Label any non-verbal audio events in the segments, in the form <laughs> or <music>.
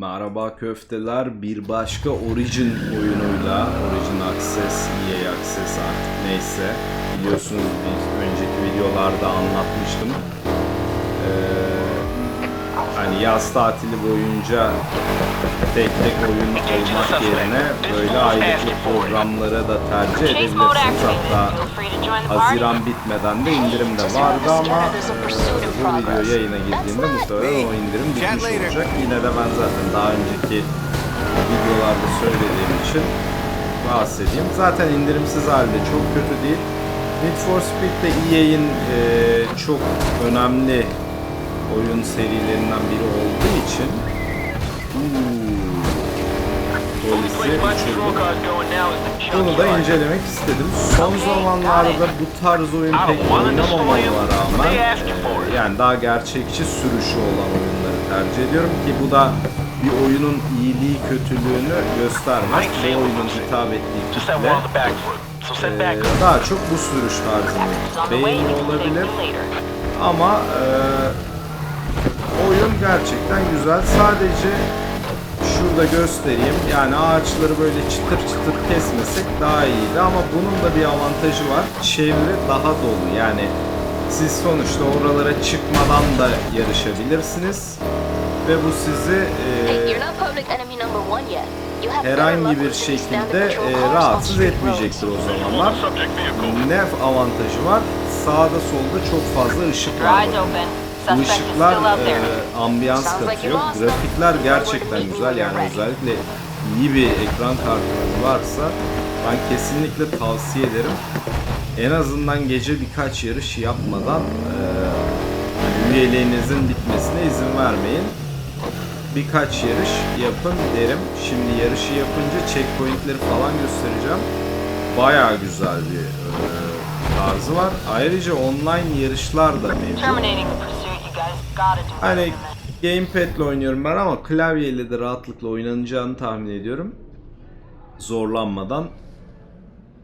Merhaba köfteler bir başka Origin oyunuyla Origin Access, EA Access artık neyse biliyorsunuz bir önceki videolarda anlatmıştım. Ee, hani yaz tatili boyunca tek tek oyun olmak yerine böyle aylık programlara da tercih edebilirsiniz. Hatta Haziran bitmeden de indirim de vardı ama bu video yayına girdiğinde muhtemelen o indirim bitmiş olacak. Yine de ben zaten daha önceki videolarda söylediğim için bahsedeyim. Zaten indirimsiz halde çok kötü değil. Need for Speed de EA'in e, çok önemli oyun serilerinden biri olduğu için. Bunu da incelemek istedim. Son zamanlarda bu tarz oyun pek oynamamama rağmen yani daha gerçekçi sürüşü olan oyunları tercih ediyorum ki bu da bir oyunun iyiliği kötülüğünü göstermez. Bu oyunun hitap ettiği kitle e, daha çok bu sürüş tarzını beğeniyor olabilir. Ama e, oyun gerçekten güzel. Sadece şurada göstereyim. Yani ağaçları böyle çıtır çıtır kesmesek daha iyiydi ama bunun da bir avantajı var. Çevre daha dolu. Yani siz sonuçta oralara çıkmadan da yarışabilirsiniz. Ve bu sizi e, herhangi bir şekilde e, rahatsız etmeyecektir o zamanlar. Ne avantajı var? Sağda solda çok fazla ışık var. open. Bu ışıklar e, ambiyans katıyor. Grafikler gerçekten güzel. Yani özellikle iyi bir ekran kartı varsa ben kesinlikle tavsiye ederim. En azından gece birkaç yarış yapmadan e, üyeliğinizin bitmesine izin vermeyin. Birkaç yarış yapın derim. Şimdi yarışı yapınca checkpointleri falan göstereceğim. Bayağı güzel bir e, tarzı var. Ayrıca online yarışlar da mevcut. Hani gamepad ile oynuyorum ben ama klavyeyle de rahatlıkla oynanacağını tahmin ediyorum. Zorlanmadan.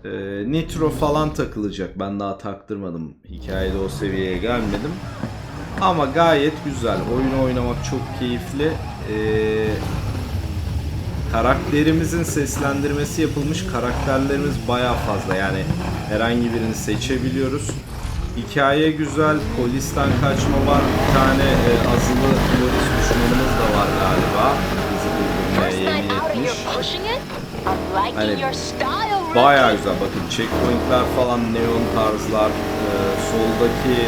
Ee, Nitro falan takılacak. Ben daha taktırmadım. Hikayede o seviyeye gelmedim. Ama gayet güzel. Oyunu oynamak çok keyifli. Ee, karakterimizin seslendirmesi yapılmış. Karakterlerimiz baya fazla. Yani herhangi birini seçebiliyoruz. Hikaye güzel. Polisten kaçma var. Bir tane e, azılı polis düşmanımız da var galiba. Bizi durdurmaya yemin etmiş. Hani your style, rookie. Baya güzel bakın checkpointler falan neon tarzlar e, soldaki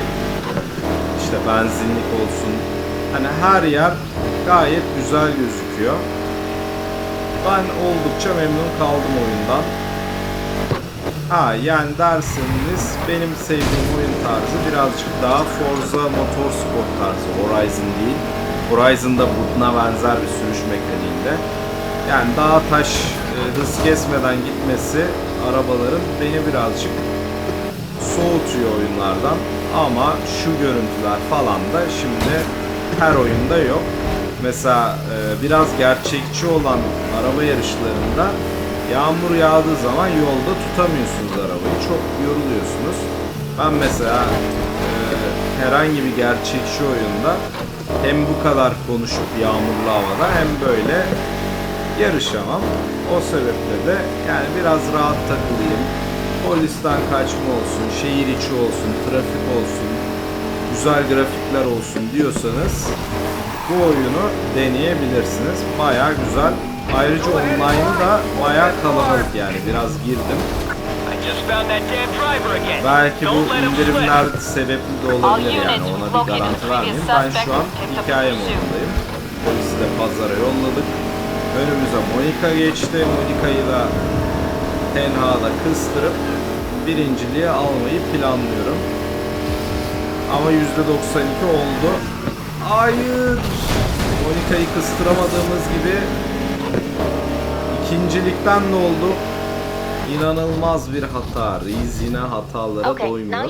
işte benzinlik olsun hani her yer gayet güzel gözüküyor. Ben oldukça memnun kaldım oyundan. Ha yani derseniz benim sevdiğim oyun tarzı birazcık daha Forza Motorsport tarzı Horizon değil. Horizon'da buna benzer bir sürüş mekaniğinde. Yani dağ taş e, hız kesmeden gitmesi arabaların beni birazcık soğutuyor oyunlardan. Ama şu görüntüler falan da şimdi her oyunda yok. Mesela e, biraz gerçekçi olan araba yarışlarında yağmur yağdığı zaman yolda tutamıyorsunuz arabayı. Çok yoruluyorsunuz. Ben mesela e, herhangi bir gerçekçi oyunda hem bu kadar konuşup yağmurlu havada hem böyle yarışamam. O sebeple de yani biraz rahat takılayım. Polisten kaçma olsun, şehir içi olsun, trafik olsun, güzel grafikler olsun diyorsanız bu oyunu deneyebilirsiniz. Baya güzel. Ayrıca online'ı da baya kalabalık yani biraz girdim. Belki bu indirimler sebepli de olabilir yani ona bir garanti vermeyeyim. Ben şu an hikaye modundayım. Polisi de pazara yolladık. Önümüze Monika geçti. Monika'yı da tenhada kıstırıp birinciliği almayı planlıyorum. Ama %92 oldu. Hayır. Monika'yı kıstıramadığımız gibi ikincilikten de oldu. İnanılmaz bir hata. Reis yine hatalara Okay, doymuyor. really?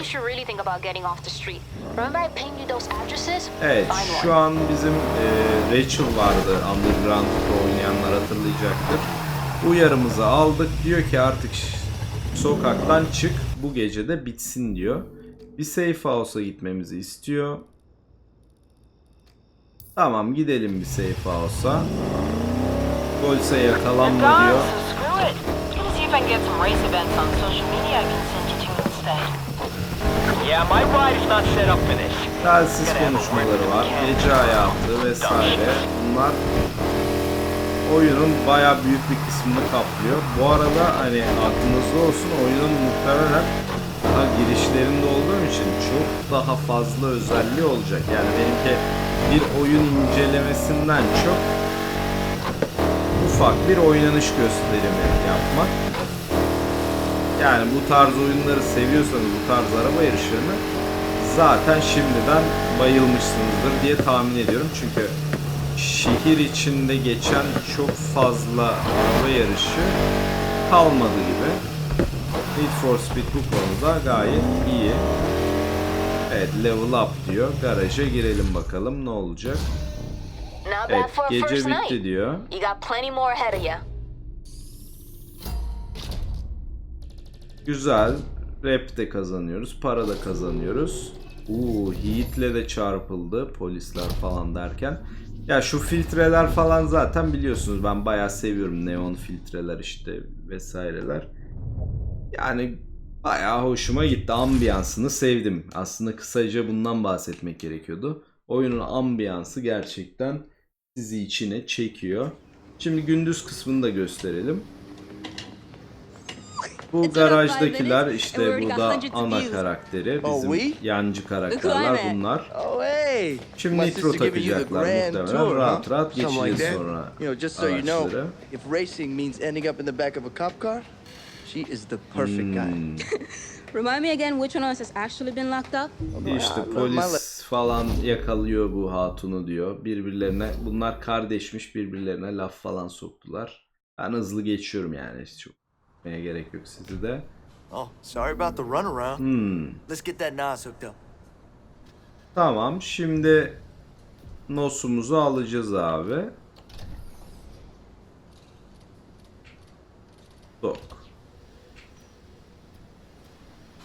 Evet şu an bizim e, Rachel vardı Underground'da oynayanlar hatırlayacaktır. Uyarımızı aldık diyor ki artık sokaktan çık bu gece de bitsin diyor. Bir safe house'a gitmemizi istiyor. Tamam gidelim bir safe house'a. Golse yakalanma diyor. so screw it. I'm gonna see if I can get some race events on social media I can send you to instead. Yeah, my ride is not set up for this. Telsiz konuşmaları var, gece hayatı vesaire. Bunlar oyunun baya büyük bir kısmını kaplıyor. Bu arada hani aklınızda olsun oyunun muhtemelen daha girişlerinde olduğum için çok daha fazla özelliği olacak. Yani benimki bir oyun incelemesinden çok ufak bir oynanış gösterimi yapmak. Yani bu tarz oyunları seviyorsanız bu tarz araba yarışlarını zaten şimdiden bayılmışsınızdır diye tahmin ediyorum. Çünkü şehir içinde geçen çok fazla araba yarışı kalmadı gibi. Need for Speed bu konuda gayet iyi. Evet level up diyor. Garaja girelim bakalım ne olacak. Not Evet bad for a gece first night. bitti diyor. You got plenty more ahead of you. Güzel. Rap de kazanıyoruz. Para da kazanıyoruz. Uuu Heat'le de çarpıldı polisler falan derken. Ya şu filtreler falan zaten biliyorsunuz ben bayağı seviyorum neon filtreler işte vesaireler. Yani bayağı hoşuma gitti. Ambiyansını sevdim. Aslında kısaca bundan bahsetmek gerekiyordu. Oyunun ambiyansı gerçekten sizi içine çekiyor. Şimdi gündüz kısmını da gösterelim. Bu garajdakiler işte burada ana karakteri. Oh, Bizim yancı karakterler bunlar. Oh! Şimdi nitro takacaklar muhtemelen. Rahat rahat geçeceğiz sonra araçları. if racing means ending up in the back of a cop car, she is the perfect Hmm. <laughs> Remind me again which one of us has actually been locked up? İşte polis falan yakalıyor bu hatunu diyor. Birbirlerine bunlar kardeşmiş birbirlerine laf falan soktular. Ben hızlı geçiyorum yani çok gitmeye gerek yok sizi de. Oh, sorry about the runaround. Hmm. Let's get that Nas hooked up. Tamam şimdi nosumuzu alacağız abi.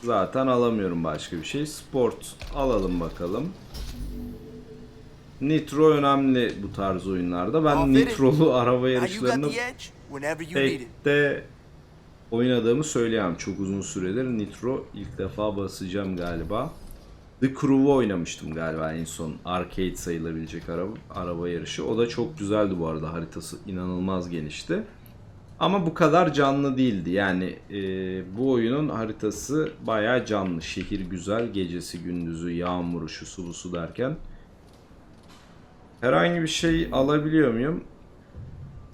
Zaten alamıyorum başka bir şey. Sport alalım bakalım. Nitro önemli bu tarz oyunlarda. Ben Aferin. nitrolu araba yarışlarını pek de oynadığımı söyleyemem. Çok uzun süredir Nitro ilk defa basacağım galiba. The Crew'u oynamıştım galiba en son. Arcade sayılabilecek araba, araba yarışı. O da çok güzeldi bu arada. Haritası inanılmaz genişti. Ama bu kadar canlı değildi. Yani e, bu oyunun haritası bayağı canlı. Şehir güzel. Gecesi, gündüzü, yağmuru, şu su bu su derken. Herhangi bir şey alabiliyor muyum?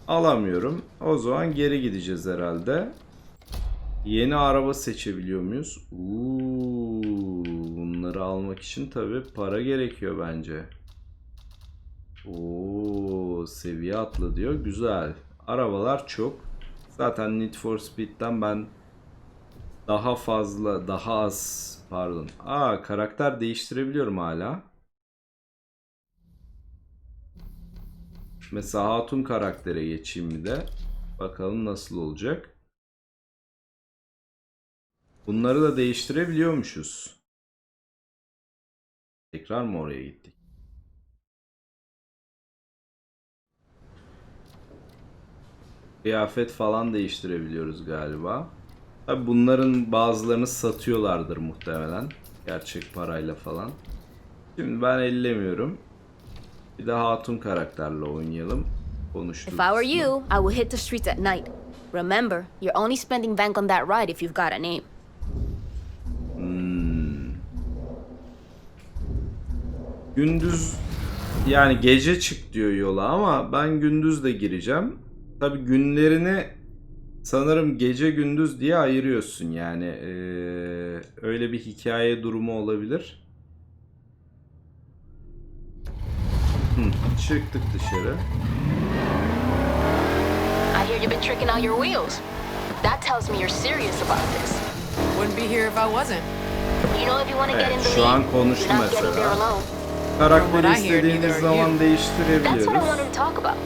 Alamıyorum. O zaman geri gideceğiz herhalde. Yeni araba seçebiliyor muyuz? Uuu, bunları almak için tabi para gerekiyor bence. Oo, seviye atla diyor. Güzel. Arabalar çok. Zaten Need for Speed'den ben daha fazla, daha az pardon. Aa, karakter değiştirebiliyorum hala. Mesela Hatun karaktere geçeyim bir de. Bakalım nasıl olacak. Bunları da değiştirebiliyormuşuz. Tekrar mı oraya gittik? Kıyafet falan değiştirebiliyoruz galiba. Tabi bunların bazılarını satıyorlardır muhtemelen. Gerçek parayla falan. Şimdi ben ellemiyorum. Bir de hatun karakterle oynayalım. Konuştuk. If I were you, I would hit the streets at night. Remember, you're only spending bank on that ride if you've got a name. Gündüz yani gece çık diyor yola ama ben gündüz de gireceğim. Tabi günlerini sanırım gece gündüz diye ayırıyorsun yani eee, öyle bir hikaye durumu olabilir. Hı, çıktık dışarı. I hear you've been tricking out your wheels. That tells me you're serious about this. Wouldn't be here if I wasn't. You know, if you want to get Evet, in the şu an lead, konuştu you're not getting there mesela. alone. Karakteri From what I hear, istediğimiz neither are zaman you. That's what I değiştirebiliyoruz. wanted to talk about.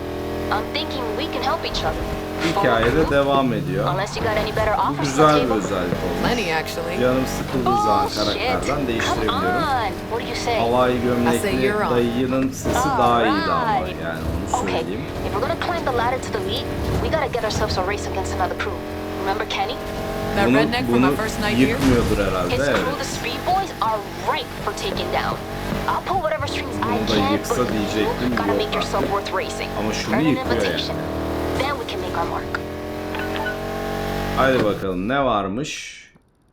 I'm thinking we can help each other. Hikayede devam ediyor. Unless you got any better Bu offers on the güzel bir table. özellik olmuş. Plenty, actually. Canım sıkıldığı zaman Bullshit. Oh, karakterden Come değiştirebiliyorum. on. What do you say? Havai I say gömlekli you're on. dayının sesi daha iyiydi ama Alright. yani onu Okay, söyleyeyim. if we're gonna climb the ladder to the lead, we gotta get ourselves a race against another crew. Remember Kenny? That Bunu, redneck from bunu our first night here? yıkmıyordur herhalde His evet. crew, the Speed Boys, are ripe for taking down. I'll pull whatever strings I can, but you gotta make yourself worth racing. Ama şunu Earn an invitation. Then we can make our mark. Hadi bakalım ne varmış?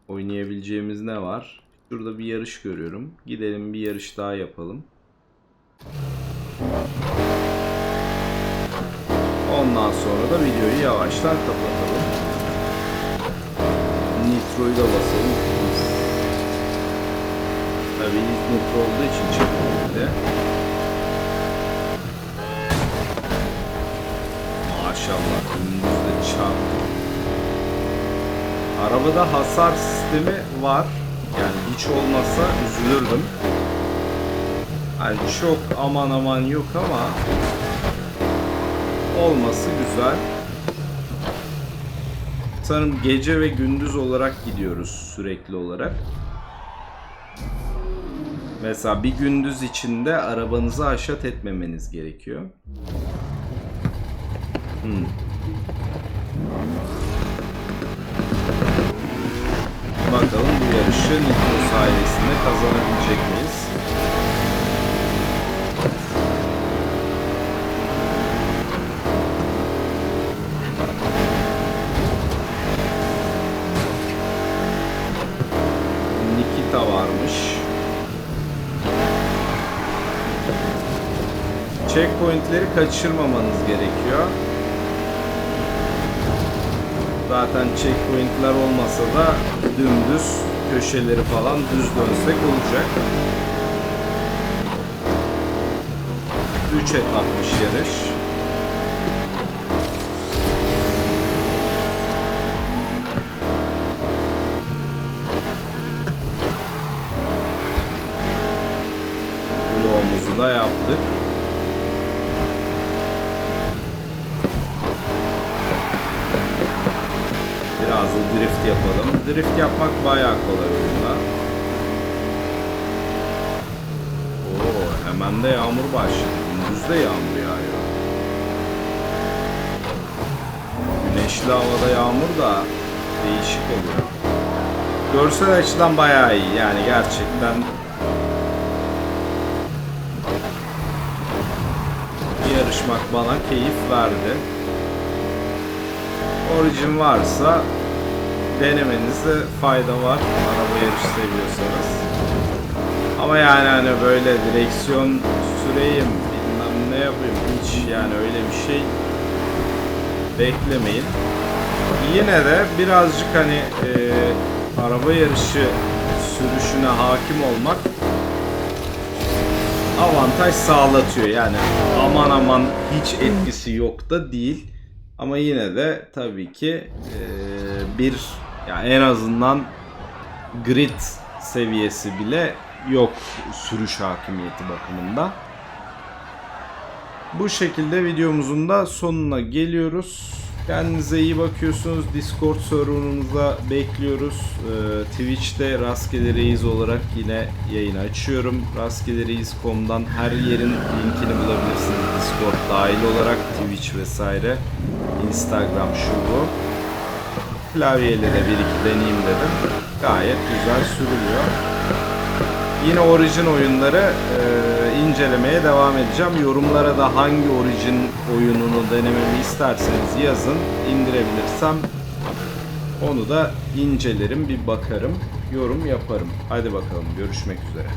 Oynayabileceğimiz ne var? Şurada bir yarış görüyorum. Gidelim bir yarış daha yapalım. Ondan sonra da videoyu yavaştan kapatalım. Nitro'yu da basalım. Tabii nitro olduğu için çekildi. Maşallah önümüzde çarptı. Arabada hasar sistemi var. Yani hiç olmasa üzülürdüm. Yani çok aman aman yok ama olması güzel. Sanırım gece ve gündüz olarak gidiyoruz sürekli olarak. Mesela bir gündüz içinde arabanızı haşat etmemeniz gerekiyor. Hmm. Bakalım bu yarışı Nitro sayesinde kazanabilecek miyiz? Nikita varmış. Checkpointleri kaçırmamanız gerekiyor. Zaten checkpointler olmasa da dümdüz köşeleri falan düz dönsek olacak. 3 etapmış yarış. Drift yapmak bayağı kolay oyunda. Oo, hemen de yağmur başladı. Gündüz de yağmur yağıyor. Güneşli havada yağmur da değişik oluyor. Görsel açıdan bayağı iyi yani gerçekten yarışmak bana keyif verdi. Origin varsa denemenizde fayda var araba yarışı seviyorsanız. Ama yani hani böyle direksiyon süreyim bilmem ne yapayım hiç yani öyle bir şey beklemeyin. Yine de birazcık hani e, araba yarışı sürüşüne hakim olmak avantaj sağlatıyor. Yani aman aman hiç etkisi yok da değil. Ama yine de tabii ki eee, bir yani en azından grid seviyesi bile yok sürüş hakimiyeti bakımında. Bu şekilde videomuzun da sonuna geliyoruz. Kendinize iyi bakıyorsunuz. Discord serverımıza bekliyoruz. Ee, Twitch'te Rastgele Reis olarak yine yayın açıyorum. Rastgelereis.com'dan her yerin linkini bulabilirsiniz. Discord dahil olarak Twitch vesaire. Instagram şu bu. Klavyeyle de bir iki deneyeyim dedim. Gayet güzel sürülüyor. Yine Origin oyunları e, incelemeye devam edeceğim. Yorumlara da hangi Origin oyununu denememi isterseniz yazın. İndirebilirsem onu da incelerim, bir bakarım, yorum yaparım. Hadi bakalım görüşmek üzere.